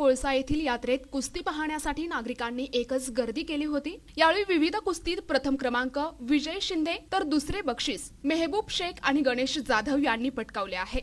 कोळसा येथील यात्रेत कुस्ती पाहण्यासाठी नागरिकांनी एकच गर्दी केली होती. यावेळी विविध कुस्तीत प्रथम क्रमांक विजय शिंदे तर दुसरे बक्षीस मेहबूब शेख आणि गणेश जाधव यांनी पटकावले आहे.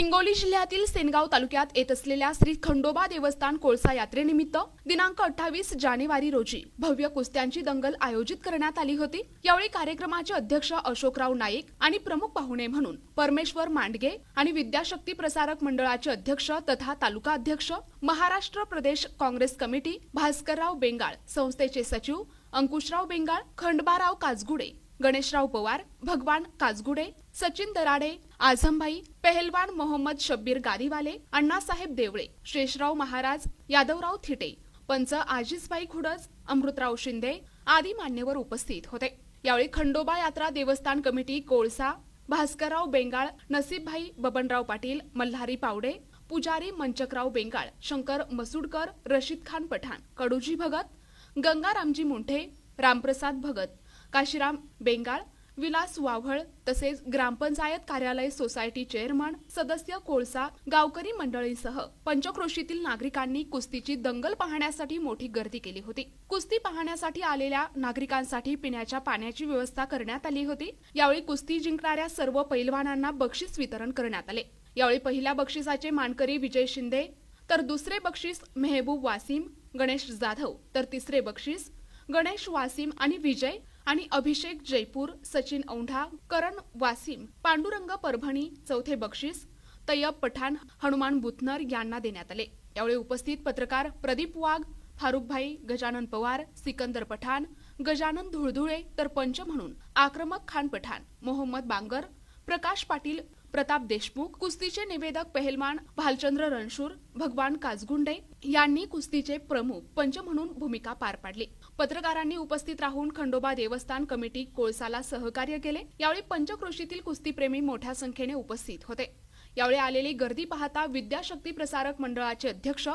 हिंगोली जिल्ह्यातील सेनगाव तालुक्यात येत असलेल्या श्री खंडोबा देवस्थान कोळसा यात्रेनिमित्त दिनांक अठ्ठावीस जानेवारी रोजी भव्य कुस्त्यांची दंगल आयोजित करण्यात आली होती. यावेळी कार्यक्रमाचे अध्यक्ष अशोकराव नाईक आणि प्रमुख पाहुणे म्हणून परमेश्वर मांडगे आणि विद्याशक्ती प्रसारक मंडळाचे अध्यक्ष तथा तालुका अध्यक्ष महाराष्ट्र प्रदेश काँग्रेस कमिटी भास्करराव बेंगाळ संस्थेचे सचिव अंकुशराव बेंगाळ खंडबाराव काजगुडे गणेशराव पवार भगवान काजगुडे सचिन दराडे आझमभाई पेहलवान मोहम्मद शब्बीर गादीवाले अण्णासाहेब देवळे शेषराव महाराज यादवराव थिटे पंच आजीजबाई खुडज अमृतराव शिंदे आदी मान्यवर उपस्थित होते. यावेळी खंडोबा यात्रा देवस्थान कमिटी कोळसा भास्करराव बेंगाळ नसीबभाई बबनराव पाटील मल्हारी पावडे पुजारी मंचकराव बेंगाळ शंकर मसुडकर रशीद खान पठाण कडूजी भगत गंगारामजी मुंठे रामप्रसाद भगत काशीराम बेंगाळ विलास वाव्हळ तसेच ग्रामपंचायत कार्यालय सोसायटी चेअरमन सदस्य कोळसा गावकरी मंडळीसह पंचक्रोशीतील नागरिकांनी कुस्तीची दंगल पाहण्यासाठी मोठी गर्दी केली होती. कुस्ती पाहण्यासाठी आलेल्या नागरिकांसाठी पिण्याच्या पाण्याची व्यवस्था करण्यात आली होती. यावेळी कुस्ती जिंकणाऱ्या सर्व पैलवानांना बक्षीस वितरण करण्यात आले. यावेळी पहिल्या बक्षिसाचे मानकरी विजय शिंदे तर दुसरे बक्षीस मेहबूब वासिम गणेश जाधव तर तिसरे बक्षीस गणेश वासिम आणि विजय आणि अभिषेक जयपूर सचिन औंढा करण वासिम पांडुरंग परभणी चौथे बक्षीस तय्यब पठाण हनुमान बुथनर यांना देण्यात आले. यावेळी उपस्थित पत्रकार प्रदीप वाघ फारुखभाई गजानन पवार सिकंदर पठाण गजानन धुळधुळे तर पंच म्हणून आक्रमक खान पठाण मोहम्मद बांगर प्रकाश पाटील प्रताप देशमुख कुस्तीचे निवेदक पहलवान भालचंद्र रणशूर भगवान काजगुंडे यांनी कुस्तीचे प्रमुख पंच म्हणून भूमिका पार पाडली. पत्रकारांनी उपस्थित राहून खंडोबा देवस्थान कमिटी कोळसाला सहकार्य केले. यावेळी पंचक्रोशीतील कुस्तीप्रेमी मोठ्या संख्येने उपस्थित होते. यावेळी आलेली गर्दी पाहता विद्याशक्ती प्रसारक मंडळाचे अध्यक्ष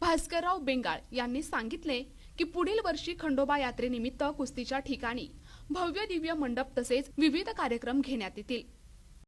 भास्करराव बेंगाळ यांनी सांगितले की पुढील वर्षी खंडोबा यात्रेनिमित्त कुस्तीच्या ठिकाणी भव्य दिव्य मंडप तसेच विविध कार्यक्रम घेण्यात येतील.